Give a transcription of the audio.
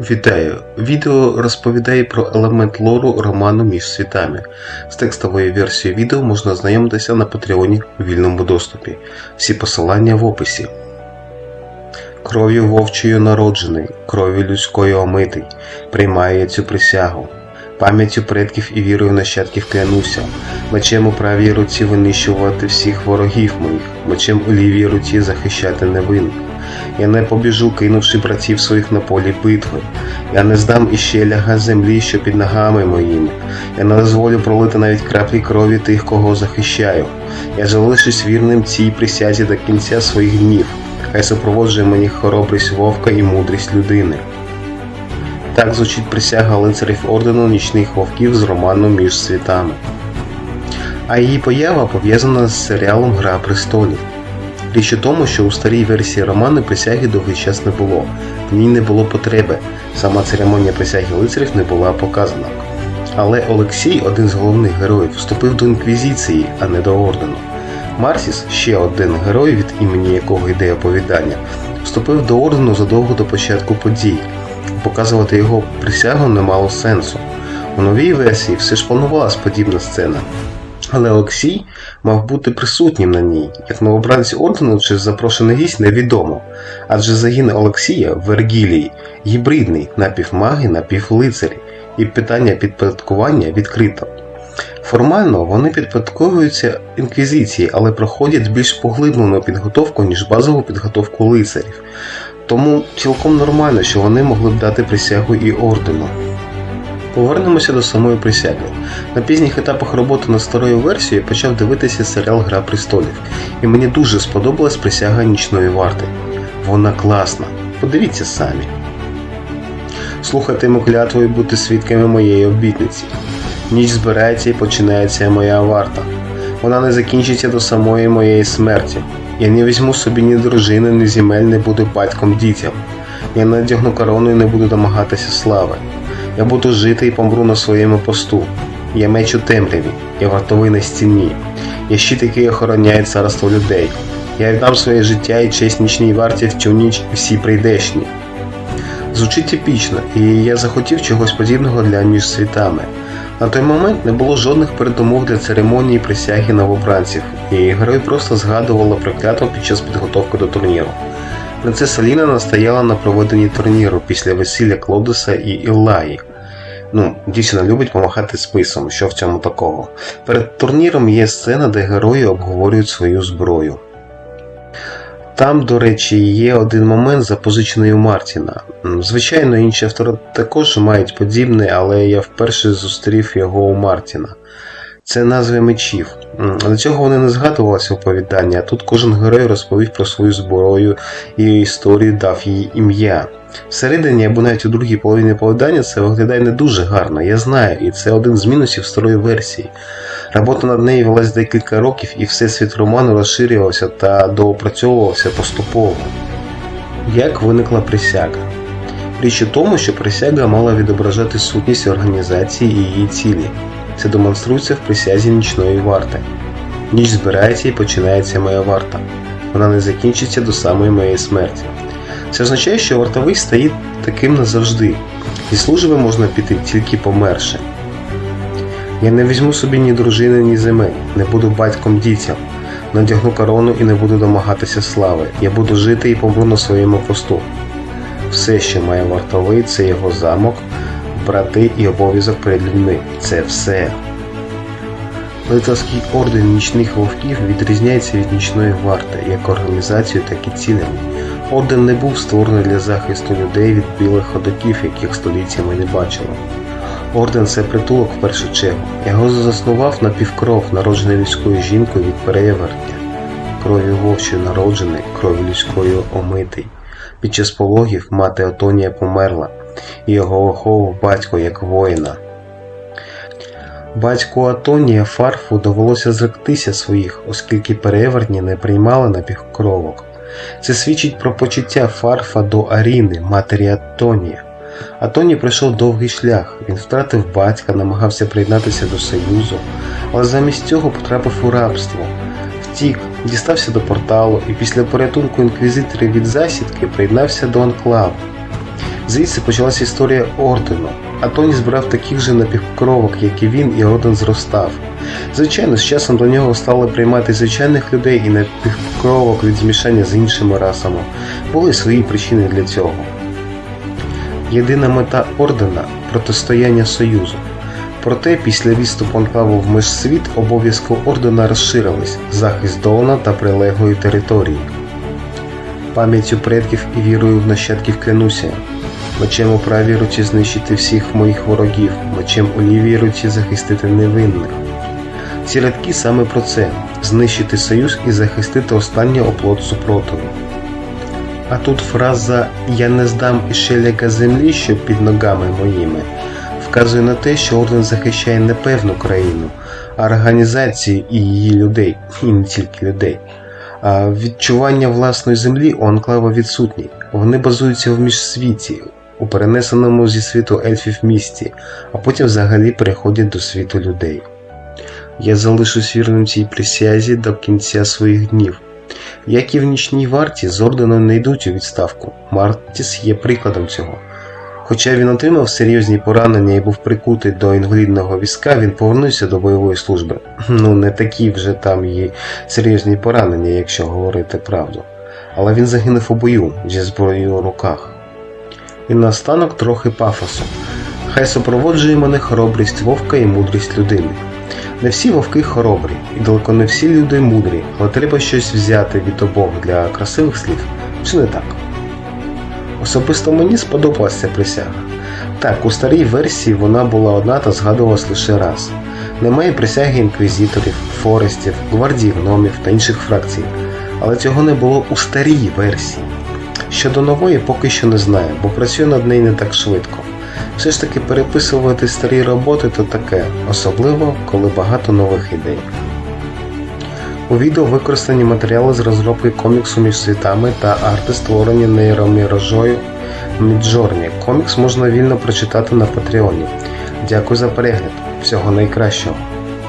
Вітаю! Відео розповідає про елемент лору роману між світами. З текстовою версією відео можна ознайомитися на Патреоні у вільному доступі. Всі посилання в описі. Кров'ю вовчою народжений, кров'ю людською омитий, приймаю я цю присягу. Пам'яттю предків і вірою нащадків клянуся, мечем у правій руці винищувати всіх ворогів моїх, мечем у лівій руці захищати невинних. Я не побіжу, кинувши братів своїх на полі битви. Я не здам іще ляга землі, що під ногами моїми. Я не дозволю пролити навіть краплі крові тих, кого захищаю. Я залишусь вірним цій присязі до кінця своїх днів. Хай супроводжує мені хоробрість вовка і мудрість людини. Так звучить присяга лицарів ордену нічних вовків з роману між світами. А її поява пов'язана з серіалом Гра престолів. Річ у тому, що у старій версії роману присяги довгий час не було, в ній не було потреби, сама церемонія присяги лицарів не була показана. Але Олексій, один з головних героїв, вступив до інквізиції, а не до ордену. Марсіс, ще один герой, від імені якого йде оповідання, вступив до ордену задовго до початку подій. Показувати його присягу не мало сенсу. У новій версії все ж планувалась подібна сцена. Але Олексій мав бути присутнім на ній, як новобранець ордену чи запрошений гість невідомо, адже загін Олексія в Вергілії гібридний напівмаги, напівлицарі, і питання підпорядкування відкрито. Формально вони підпорядковуються інквізиції, але проходять більш поглиблену підготовку, ніж базову підготовку лицарів. Тому цілком нормально, що вони могли б дати присягу і ордену. Повернемося до самої присяги. На пізніх етапах роботи над старою версією почав дивитися серіал Гра престолів, і мені дуже сподобалась присяга нічної варти. Вона класна. Подивіться самі. Слухатиму клятву і бути свідками моєї обітниці. Ніч збирається і починається моя варта. Вона не закінчиться до самої моєї смерті. Я не візьму собі ні дружини, ні земель, не буду батьком дітям. Я не одягну корону і не буду домагатися слави. Я буду жити і помру на своєму посту. Я меч у темряві, я вартовий на стіні. Я щит, який охороняє царство людей. Я віддам своє життя і честь нічній варті в цю ніч всі прийдешні. Звучить епічно, і я захотів чогось подібного для між світами. На той момент не було жодних передумов для церемонії присяги новобранців, і герой просто згадувала про клятву під час підготовки до турніру. Принцеса Ліна настояла на проведенні турніру після весілля Клодеса і Іллаї. Ну, дівчина любить помахати списом, що в цьому такого. Перед турніром є сцена, де герої обговорюють свою зброю. Там, до речі, є один момент, запозичений у Мартіна. Звичайно, інші автори також мають подібне, але я вперше зустрів його у Мартіна. Це назви мечів. До цього вони не згадувалися у оповіданні, а тут кожен герой розповів про свою зброю і історію дав їй ім'я. Всередині або навіть у другій половині оповідання це виглядає не дуже гарно, я знаю, і це один з мінусів старої версії. Робота над нею велась декілька років, і всесвіт роману розширювався та доопрацьовувався поступово. Як виникла присяга? Річ у тому, що присяга мала відображати сутність організації і її цілі. Це демонструється в присязі нічної варти. Ніч збирається і починається моя варта. Вона не закінчиться до самої моєї смерті. Це означає, що вартовий стоїть таким назавжди. Зі служби можна піти тільки померши. Я не візьму собі ні дружини, ні земель, не буду батьком дітям, надягну корону і не буду домагатися слави. Я буду жити і помру на своєму посту. Все, що має вартовий, це його замок, брати і обов'язок перед людьми. Це все. Лицарський орден нічних вовків відрізняється від нічної варти як організацією, так і цілями. Орден не був створений для захисту людей від білих ходоків, яких століттями не бачили. Орден це притулок в першу чергу. Його заснував напівкров, народжений людською жінкою від перевертня, кров'ю вовчою народжений, кров'ю людською омитий. Під час пологів мати Отонія померла, його виховував батько як воїна. Батьку Атонія Фарфу довелося зректися своїх, оскільки перевертні не приймали напівкровок. Це свідчить про почуття Фарфа до Аріни, матері Атонія. Атоні пройшов довгий шлях. Він втратив батька, намагався приєднатися до Союзу, але замість цього потрапив у рабство. Втік, дістався до порталу і після порятунку інквізиторів від засідки приєднався до анклаву. Звідси почалася історія ордену, а Тоні збирав таких же напівкровок, як і він, і орден зростав. Звичайно, з часом до нього стали приймати звичайних людей і напівкровок від змішання з іншими расами. Були свої причини для цього. Єдина мета ордена протистояння Союзу. Проте після відступу анклаву в межсвіт обов'язки ордена розширились захист Долана та прилеглої території. Пам'яттю предків і вірою в нащадків клянуся. Мечем у правій руці знищити всіх моїх ворогів, мечем у лівій руці захистити невинних. Ці рядки саме про це знищити союз і захистити останній оплот супротиву. А тут фраза Я не здам іще ляка землі, що під ногами моїми вказує на те, що орден захищає не певну країну, а організацію і її людей, і не тільки людей. А відчування власної землі у анклава відсутні. Вони базуються в міжсвіті, у перенесеному зі світу ельфів місті, а потім взагалі переходять до світу людей. Я залишусь вірним цій присязі до кінця своїх днів. Як і в нічній варті, з орденом не йдуть у відставку. Мартіс є прикладом цього. Хоча він отримав серйозні поранення і був прикутий до інвалідного візка, він повернувся до бойової служби. Ну, не такі вже там є серйозні поранення, якщо говорити правду. Але він загинув у бою зі зброєю у руках. І наостанок трохи пафосу. Хай супроводжує мене хоробрість вовка і мудрість людини. Не всі вовки хоробрі, і далеко не всі люди мудрі, але треба щось взяти від обох для красивих слів, чи не так? Особисто мені сподобалася присяга. Так, у старій версії вона була одна та згадувалась лише раз. Немає присяги інквізиторів, форестів, гвардії гномів та інших фракцій, але цього не було у старій версії. Щодо нової поки що не знаю, бо працюю над нею не так швидко. Все ж таки переписувати старі роботи то таке, особливо коли багато нових ідей. У відео використані матеріали з розробки коміксу між світами та арти, створені нейромірожою Міджорні. Комікс можна вільно прочитати на Патреоні. Дякую за перегляд. Всього найкращого.